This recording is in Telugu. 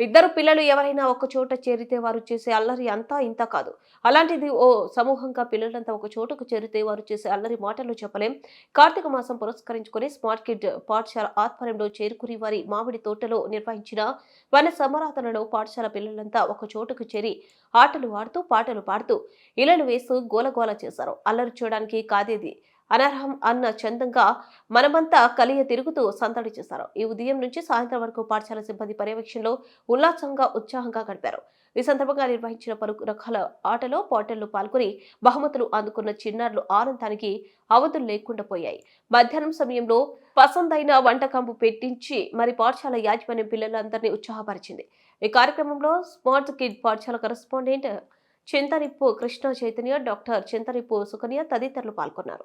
ఇద్దరు పిల్లలు ఎవరైనా ఒక చోట చేరితే వారు చేసే అల్లరి అంతా ఇంత కాదు. అలాంటిది ఓ సమూహంగా పిల్లలంతా ఒక చోటకు చేరితే వారు చేసే అల్లరి మాటలు చెప్పలేం. కార్తీక మాసం పురస్కరించుకుని స్మార్ట్ కిడ్ పాఠశాల ఆధ్వర్యంలో చేరుకుని వారి మామిడి తోటలో నిర్వహించిన వన సమరాధనలో పాఠశాల పిల్లలంతా ఒక చోటుకు చేరి ఆటలు ఆడుతూ పాటలు పాడుతూ ఇలలు వేస్తూ గోలగోల చేశారు. అల్లరి చేయడానికి కాదేది? అనర్హం అన్న చందంగా మనమంతా కలియ తిరుగుతూ సందడి చేశారు. ఈ ఉదయం నుంచి సాయంత్రం వరకు పాఠశాల సిబ్బంది పర్యవేక్షణలో ఉల్లాసంగా ఉత్సాహంగా గడిపారు. ఈ సందర్భంగా నిర్వహించిన పలు రకాల ఆటలో పాటల్లో పాల్గొని బహుమతులు అందుకున్న చిన్నారులు ఆనందానికి అవధులు లేకుండా పోయాయి. మధ్యాహ్నం సమయంలో పసందైన వంటకంపు పెట్టించి మరి పాఠశాల యాజమాన్యం పిల్లలందరినీ ఉత్సాహపరిచింది. ఈ కార్యక్రమంలో స్మార్ట్ కిడ్ పాఠశాల కరెస్పాండెంట్ చింతరిప్పు కృష్ణ చైతన్య డాక్టర్ చింతరిప్పు సుకన్య తదితరులు పాల్గొన్నారు.